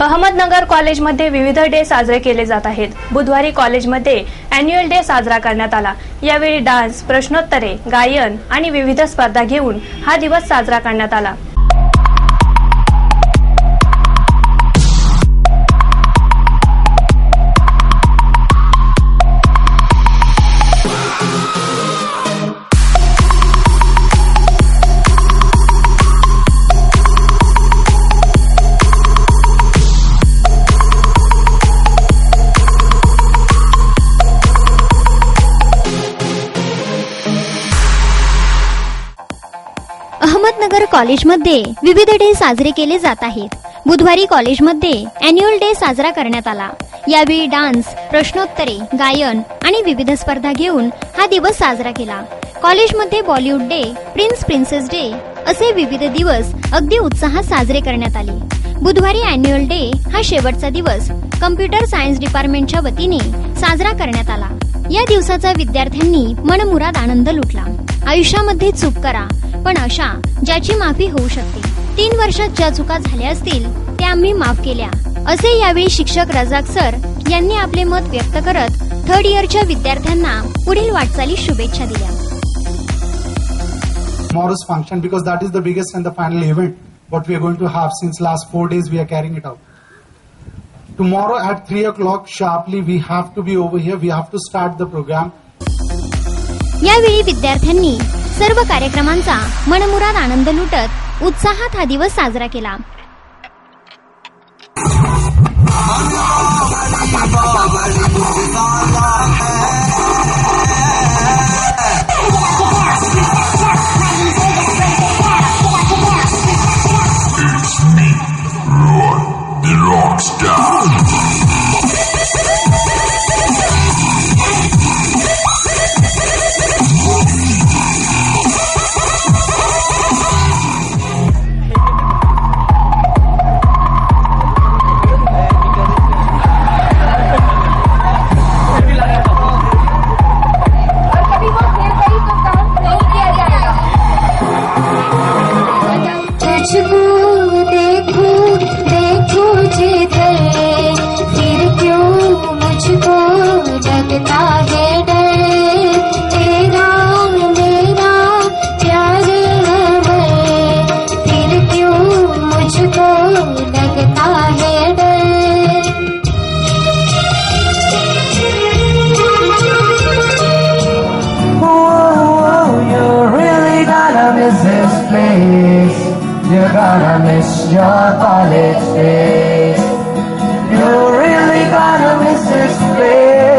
अहमदनगर कॉलेजमध्ये विविध डे साजरे केले जात आहेत. बुधवारी कॉलेजमध्ये अॅन्युअल डे साजरा करण्यात आला. यावेळी डान्स प्रश्नोत्तरे गायन आणि विविध स्पर्धा घेऊन हा दिवस साजरा करण्यात आला. अहमदनगर कॉलेजमध्ये विविध डे साजरे केले जात आहेत. बुधवारी कॉलेजमध्ये अॅन्युअल डे साजरा करण्यात आला. यावेळी डान्स प्रश्नोत्तरे गायन आणि विविध स्पर्धा घेऊन हा दिवस साजरा केला. कॉलेजमध्ये Bollywood day prince princess day असे विविध दिवस अगदी उत्साहात साजरे करण्यात आले. बुधवारी अॅन्युअल डे हा शेवटचा दिवस कम्प्युटर सायन्स डिपार्टमेंटच्या वतीने साजरा करण्यात आला. या दिवसाचा विद्यार्थ्यांनी मनमुराद आनंद लुटला. आयुष्यामध्ये चूक करा पण अशा ज्याची माफी होऊ शकते तीन वर्षात ज्या चुका झाल्या असतील त्या आम्ही माफ केल्या असे यावेळी शिक्षक रजाक सर यांनी आपले मत व्यक्त करत थर्ड इयरच्या विद्यार्थ्यांना पुढील वाटचालीस शुभेच्छा दिल्या tomorrow's function because that is the biggest and the final event what we are going to have since last four days we are carrying it out. Tomorrow at 3 o'clock sharply we have to be over here. We have to start the program. यावेळी विद्यार्थ्यांनी सर्व कार्यक्रमांचा मनमुराद आनंद लुटत उत्साहात हा दिवस साजरा केला. लगता है डर तेरा मेरा प्यार अमर फिर क्यों मुझको लगता है डर Oh, you're really gonna miss this place. You're gonna miss your college days. You're really gonna miss this place.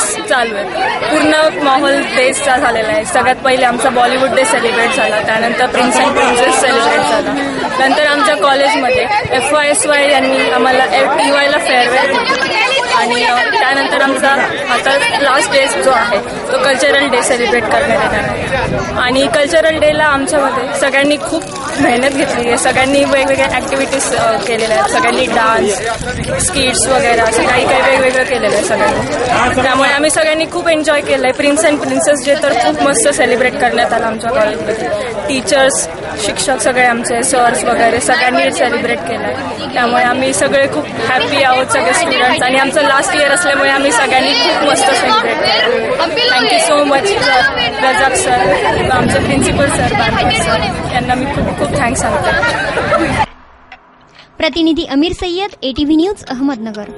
Days चालू आहेत पूर्ण माहोल डेजचा झालेला आहे. सगळ्यात पहिले आमचा बॉलिवूड डे सेलिब्रेट झाला. त्यानंतर प्रिन्स अँड प्रिन्सेस सेलिब्रेट झाला. नंतर आमच्या कॉलेजमध्ये एफ वाय एस वाय यांनी आम्हाला एफ टी वायला फेअरवेल आणि त्यानंतर आमचा आता लास्ट डे जो आहे तो कल्चरल डे सेलिब्रेट करण्यात येणार आहे. आणि कल्चरल डेला आमच्यामध्ये सगळ्यांनी खूप मेहनत घेतली आहे. सगळ्यांनी वेगवेगळ्या ॲक्टिव्हिटीज केलेल्या आहेत. सगळ्यांनी डान्स स्किट्स वगैरे असं काही काही वेगवेगळं केलेलं आहे सगळ्यांनी. त्यामुळे आम्ही सगळ्यांनी खूप एन्जॉय केलं आहे प्रिन्स अँड प्रिन्सेस डे तर खूप मस्त सेलिब्रेट करण्यात आलं आमच्या कॉलेजमध्ये टीचर्स शिक्षक सगळे आमचे सर्स वगैरे सगळ्यांनी सेलिब्रेट केलं त्यामुळे आम्ही सगळे खूप हॅपी आहोत सगळे स्टुडंट्स आणि आमचं लास्ट इयर असल्यामुळे आम्ही सगळ्यांनी खूप मस्त सेलिब्रेट केलं thank you so much sir Razzaq sir आमचे प्रिन्सिपल सर बारकर सर यांना मी खूप खूप थँक्स सांगते. प्रतिनिधी अमीर सय्यद एटीव्ही न्यूज अहमदनगर.